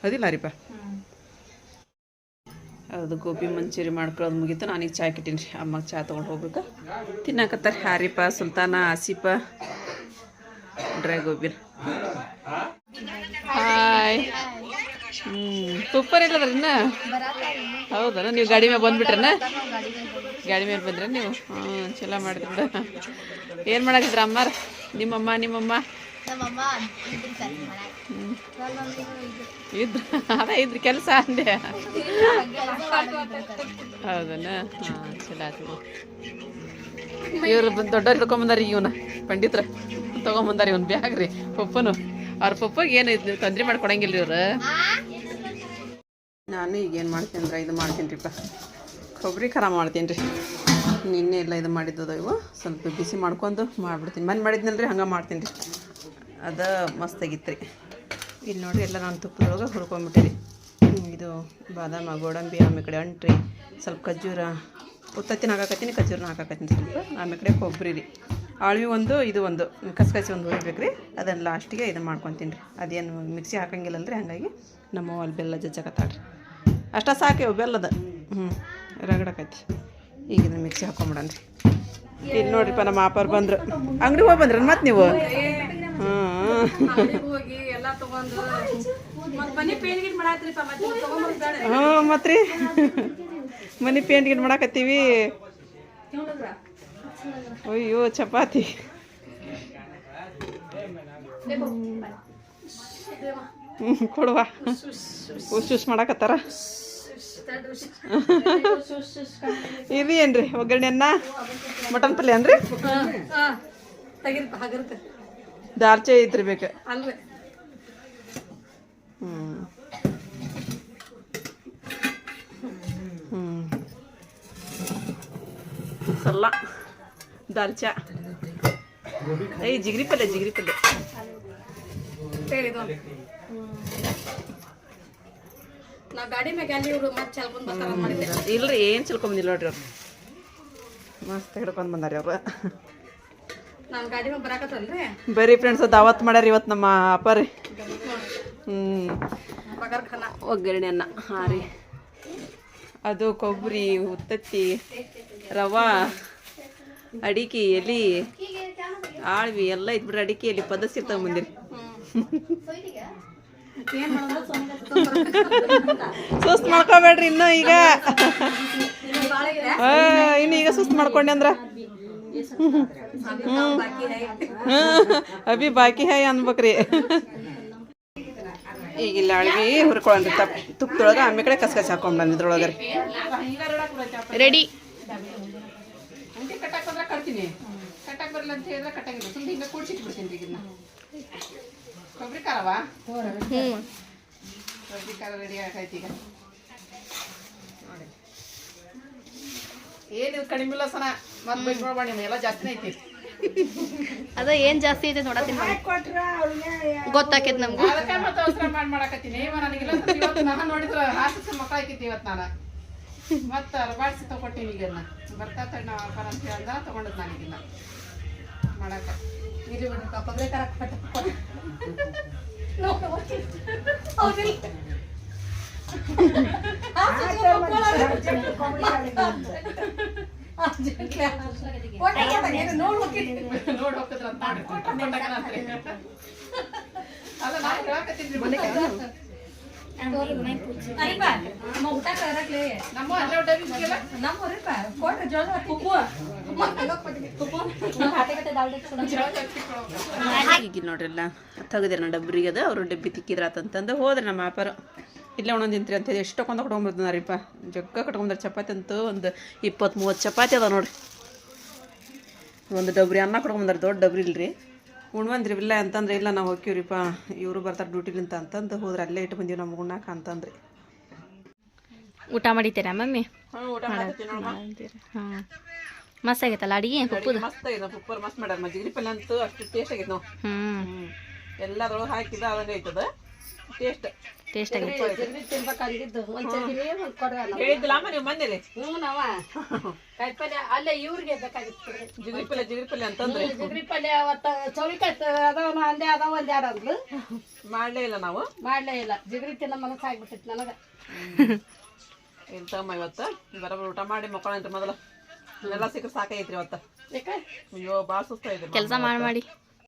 ಹೌದಿಲ್ಲ ರೀಪ ಅದು ಗೋಬಿ ಮಂಚೂರಿ ಮಾಡ್ಕೊಳೋದು ಮುಗೀತು. ನಾನೀಗ ಚಾ ಕಿಟ್ಟೀನಿ ರೀ ಅಮ್ಮಗೆ ಚಾ ತೊಗೊಂಡು ಹೋಗ್ಬೇಕು. ತಿನ್ನಕತ್ತಾರೆ ಹಾರಿಪ ಸುಲ್ತಾನ ಆಸಿಪ ಡ್ರೈ ಗೋಬಿ ಹಾಯ್ ಹ್ಞೂ ಸೂಪರ್ ಇಲ್ಲದ್ರಿ ಇನ್ನ? ಹೌದಾ ನೀವು ಗಾಡಿ ಮೇಲೆ ಬಂದ್ಬಿಟ್ರನ? ಗಾಡಿ ಮೇಲೆ ಬಂದ್ರೆ ನೀವು? ಹ್ಞೂ ಚಲೋ ಮಾಡಿದ್ರ ಏನು ಮಾಡಾಕಿದ್ರ ಅಮ್ಮಾರ? ನಿಮ್ಮಮ್ಮ ನಿಮ್ಮಮ್ಮ. ಇದ್ರು ಅದೇ ಇದ್ರ ಕೆಲಸ ಅಂದೆ. ಹೌದನ? ಹಾಂ ಚಲೋ ಆಯ್ತು ಇವ್ರು ದೊಡ್ಡವ್ರು ಹಿಡ್ಕೊಂಬಂದಾರ ಇವನ ಪಂಡಿತ್ರ. ತೊಗೊಂಬಂದಾರ ಇವನ್ ಬ್ಯಾಗ್ ರೀ ಪಪ್ಪನು. ಅವ್ರ ಪಪ್ಪಗೆ ಏನು ಇದು ತೊಂದರೆ ಮಾಡ್ಕೊಡಂಗಿಲ್ಲ ಇವ್ರು? ನಾನು ಈಗ ಏನು ಮಾಡ್ತೀನಿ ಅಂದ್ರೆ ಇದು ಮಾಡ್ತೀನಿ ರೀಪ್ಪ. ಕೊಬ್ಬರಿ ಖಾರ ಮಾಡ್ತೀನಿ ರೀ. ನಿನ್ನೆ ಎಲ್ಲ ಇದು ಮಾಡಿದ್ದದ ಇವು. ಸ್ವಲ್ಪ ಬಿಸಿ ಮಾಡ್ಕೊಂಡು ಮಾಡ್ಬಿಡ್ತೀನಿ. ಮನೆ ಮಾಡಿದ್ನಲ್ರಿ ಹಂಗೆ ಮಾಡ್ತೀನಿ ರೀ. ಅದು ಮಸ್ತಾಗಿತ್ತು ರೀ ಇಲ್ಲಿ ನೋಡಿರಿ, ಎಲ್ಲ ನಾನು ತುಪ್ಪದೊಳಗೆ ಹುರ್ಕೊಂಬಿಟ್ಟಿರಿ ಇದು ಬಾದಾಮ, ಗೋಡಂಬಿ ಆಮೇಲೆ ಕಡೆ ಅಂಟ್ರಿ, ಸ್ವಲ್ಪ ಖಜ್ಜೂರ ಉತ್ತತ್ತಿನ ಹಾಕಾಕತ್ತೀನಿ ಖಜ್ಜೂರನ ಹಾಕಾಕತ್ತೀನಿ ಸ್ವಲ್ಪ. ಆಮೇಲೆ ಕಡೆ ಕೊಬ್ಬರಿ ರೀ. ಆಳ್ವಿ ಒಂದು, ಇದು ಒಂದು. ಕಸಕಸಿ ಒಂದು ಹುರಿಬೇಕು ರೀ ಅದನ್ನು ಲಾಸ್ಟಿಗೆ ಇದು ಮಾಡ್ಕೊತೀನಿ ರೀ. ಅದೇನು ಮಿಕ್ಸಿ ಹಾಕಂಗಿಲ್ಲ ರೀ ಹಾಗಾಗಿ ನಮ್ಮ ಅಲ್ಲಿ ಬೆಲ್ಲ ಜಜ್ಜಕತ್ತಾಳ್ರಿ. ಅಷ್ಟ ಸಾಕು ಬೆಲ್ಲದ. ಹ್ಞೂ ರಗಡಕೈತಿ. ಈಗ ಇದನ್ನು ಮಿಕ್ಸಿ ಹಾಕೊಂಬಿಡೋಣ ರೀ ಇಲ್ಲಿ ನೋಡ್ರಿಪ್ಪ ನಮ್ಮ ಆಪರ್ ಬಂದರು. ಅಂಗಡಿ ಹೋಗಿ ಬಂದ್ರಿ ಮತ್ತೆ ನೀವು? ಹ್ಞೂ ಮತ್ತು ರೀ ಮನೆ ಪೇಂಟ್ ಗಿಂಟ್ ಮಾಡಾಕತ್ತೀವಿ. ಅಯ್ಯೋ ಚಪಾತಿ. ಹ್ಞೂ ಕೊಡುವ. ಉಸ್ ಮಾಡಾಕತ್ತಾರ? ಇದು ಏನ್ರಿ ಒಗ್ಗರಣೆ ಅನ್ನ? ಮಟನ್ ಪಲ್ಯ ಏನ್ರಿ? ದಾರ್ಚೆ ಐತ್ರಿ ಬೇಕು. ಹ್ಮ್. ಹ್ಮ್. ಸಲ್ಲ. ದಾಲ್ಚಾ ಏಯ್ ಜಿಗ್ರಿ ಪಲ್ಯ ಜಿಗ್ರಿ ಪಲ್ಯ. ಹೇಳಿದ್ದು ನಾ ಗಾಡಿ ಮ್ಯಾಗ ಅಲ್ಲಿ ಇವ್ರು ಮತ್ತೆ ಚಲ್ಕೊಂಡ್ ಬರ್ತಾರ ಮಾಡಿದ್ದೆ. ಇಲ್ರಿ ಏನು ಚಲ್ಕೊಂಬಂದಿಲ್ಲ ನೋಡ್ರಿ ಅವ್ರು. ಮಸ್ತ್ ಹಿಡ್ಕೊಂಡು ಬಂದಾರಿ ಅವ್ರು. ನಾನು ಗಾಡಿ ಮ್ಯಾಗ ಬರಾಕತ್ತಲ್ರಿ ಬರೀ ಫ್ರೆಂಡ್ಸ್ ದಾವತ್ ಮಾಡ್ಯಾರ ಇವತ್ತು ನಮ್ಮ ಅಪ್ಪ ರೀ. ಹ್ಞೂ ಒಗ್ಗರಣೆ ಅನ್ನ ಹಾಂ ರೀ. ಅದು ಕೊಬ್ಬರಿ ಉತ್ತತ್ತಿ ರವಾ. ಅಡಿಕೆ ಎಲಿ ಆಳ್ವಿ ಎಲ್ಲ ಇದ್ ಬಿಡ್ರಿ ಅಡಿಕೆ ಎಲಿ ಪದಸ್ ಇರ್ತಾವ ಏನ್ ಮಾಡೋದು ಸುಸ್ತ್ ಮಾಡ್ಕೋಬೇಡ್ರಿ ಇನ್ನು ಈಗ. ಇನ್ನು ಈಗ ಸುಸ್ತ್ ಮಾಡ್ಕೊಂಡೆ ಅಂದ್ರ? ಹ್ಮ್. ಅಭಿ ಬಾಕಿ ಹೈ ಅನ್ಬೇಕ್ರಿ. ಈಗ ಇಲ್ಲ ಹುರ್ಕೊಳಂದ್ರಿ ತಪ್ಪು ತುಪ್ಪದೊಳಗೆ ಆಮೇಲೆ ಕಡೆ ಕಸ್ಕಸಿ ಹಾಕೊಂಡ್ಬಂದು ರೆಡಿ. ಕಟ್ಟಾಕ್ ಬಂದ್ರೆ ಕಟ್ತೀನಿ. ಕಟ್ಟಾಕ್ ಬರಲ್ಲ ಅಂತ ಹೇಳಿದ್ರೆ ಕಟ್ಟಾಗಿಲ್ಲ ಸುಮ್ಮನೆ ಹಿಂಗೆ ಕೂಡ್ಸಿಟ್ಟು ಬಿಡ್ತೀನಿ ಈಗ ಇದನ್ನ. ಕೊಬ್ಬರಿ ಖಾರವಾ? ಹ್ಞೂ ಕೊಬ್ಬರಿ ಖಾರ ರೆಡಿ ಆಗೈತಿ ಈಗ. ನೋಡಿ. ಏನಿದು ಕಡಿಮೆ ಇಲ್ಲ ಸನ? ಮತ್ತೆ ನೋಡ್ಬೇಡ ನೀವು ಎಲ್ಲ ಜಾಸ್ತಿನೇ ಐತಿ. ಅದ ಏನು ಜಾಸ್ತಿ ಐತೆ ನೋಡತ್ತೀನಿ ಗೊತ್ತಾಕೈತಿ ನಮ್ಗೆ. ಅದಕ್ಕೆ ಮತ್ತೆ ಅವಸರ ಮಾಡಿ ಮಾಡಾಕತ್ತೀನಿ. ಇವ ನನಗಿಲ್ಲ ನಾನು ನೋಡಿದ್ರೆ ಹಾಸಿಗೆ ಮಕ್ಕಳು ಐತಿ ಇವತ್ತು ನಾನು. ಮತ್ತೆ ಬಾಡಿಸಿ ತಗೊಟ್ಟೀನಿ ಈಗ ಬರ್ತಾ ತಣ್ಣ ವ್ಯಾಪಾರ ಅಂತ ಹೇಳ್ದ ತಗೊಂಡದ್ ನನಗಿಲ್ಲ ಮಾಡಕ. ಇಲ್ಲಿ ಕೊಬ್ಬರಿ ತರ ನೋಡ್. ಹೋಗ್ತಿದ್ರ ಅಂತ. ಅಲ್ಲ ನಾನು ಹೇಳಾಕತ್ತೀನಿ. ಊಟ ಕರಕ್ಲಿ ನಮ್ಮ ತೆಗ್ದಿರ ಡಬ್ರಿಗೆ ಅದ. ಅವರು ಡಬ್ಬಿ ತಿಕ್ಕಿದ್ರಾತಂತಂದು ಹೋದ್ರೆ ನಮ್ಮ ವ್ಯಾಪಾರ. ಇಲ್ಲೇ ಒಂದೊಂದು ತಿಂತ್ರಿ ಅಂತ ಹೇಳಿ ಎಷ್ಟು ಕೊಂದ ಕಟ್ಕೊಂಡ್ಬರ್ತಾರಿಪ್ಪ ಜಗ್ಗ ಕಟ್ಕೊಂಡ್ರೆ ಚಪಾತಿ ಅಂತೂ ಒಂದು ಇಪ್ಪತ್ತು ಮೂವತ್ತು ಚಪಾತಿ ಅದ ನೋಡ್ರಿ. ಒಂದು ಡಬ್ರಿ ಅನ್ನ ಕಟ್ಕೊಂಬಂದಾರ ದೊಡ್ಡ ಡಬ್ರಿ ಇಲ್ರಿ. ಉಣ್ವಂದ್ರಿ ಇಲ್ಲ ಅಂತಂದ್ರೆ ಇಲ್ಲ ನಾವು ಹೋಗ್ತೀವ್ರಿಪ್ಪ ಇವರು ಬರ್ತಾರೆ ಡ್ಯೂಟಿಲಿಂತ ಅಂತಂದು ಹೋದ್ರೆ ಅಲ್ಲೇ ಇಟ್ಟು ಬಂದೀವಿ ನಮ್ಗೆ ಉಣ್ಣಾಕ ಅಂತಂದ್ರಿ. ಊಟ ಮಾಡಿದ್ದೀರಾ ಮಮ್ಮಿ? ಹಾಂ ಮಸ್ತ್ ಆಗೈತಲ್ಲ ಅಡಿಗೆ ಪಪ್ಪುದು ಮಸ್ತ್ ಆಗಿದೆ ಉಪ್ಪರ್ ಮಸ್ತ್ ಮಾಡ್ಯಾರ. ಮಜ್ಜಿಗೆ ಪಲ್ಯ ಅಂತೂ ಅಷ್ಟು ಟೇಸ್ಟ್ ಆಗೈತೆ ನಾವು ಹ್ಞೂ ಹ್ಞೂ ಎಲ್ಲದ್ರೊಳಗೆ ಹಾಕಿದ ಅದಂಗೆ ಐತದ. ಟೇಸ್ಟ್ ಟೇಸ್ಟ್ ಆಗಿತ್ತು ತಿನ್ಬೇಕಂದಿದ್ದು. ಒಂದ್ ಚಟಿನಿ ಒಂದ್ ಕೊಡ್ರ ಹೇಳಿದ್ದಿಲ್ಲ ಅಮ್ಮ ನೀವು ಮಂದಿರಿ ಹ್ಞೂ ನಾವ. ಕಾಯಿಪಲ್ಯ ಅಲ್ಲೇ ಇವ್ರಿಗೆ ಬೇಕಾಗಿತ್ತು. ಜಿಗ್ರಿ ಪಲ್ಯ ಜಿಗರಿ ಪಲ್ಯ ಅಂತಂದ್ರೆ? ಜಿಗ್ರಿ ಪಲ್ಯ ಅವತ್ತ ಚೌಳಿಕಾಯಿ ಅದಾವ ಅಂದೆ ಅದಾವ ಒಂದ್ ಎರಡು ಅಂದ್ಲು ಮಾಡಲೇ ಇಲ್ಲ ನಾವು? ಮಾಡ್ಲೇ ಇಲ್ಲ. ಜಿಗ್ರಿ ತಿನ್ನ ಮನಸ್ಸು ಆಗ್ಬಿಟ್ಟಿತ್ತು ನನಗ. ಏನು ತಮ್ಮ ಇವತ್ತು? ಬರೋಬ್ಬರ ಊಟ ಮಾಡಿ ಮಕ್ಕಳಂತ್ರಿ ಮೊದಲು. ಎಲ್ಲ ಸಿಕ್ಕರೆ ಸಾಕೈತ್ರಿ ಇವತ್ತು. ಯಾಕೆ ಅಯ್ಯೋ ಭಾಳ ಸುಸ್ತ ಇದೆ ಕೆಲಸ ಮಾಡಿ ಮಾಡಿ.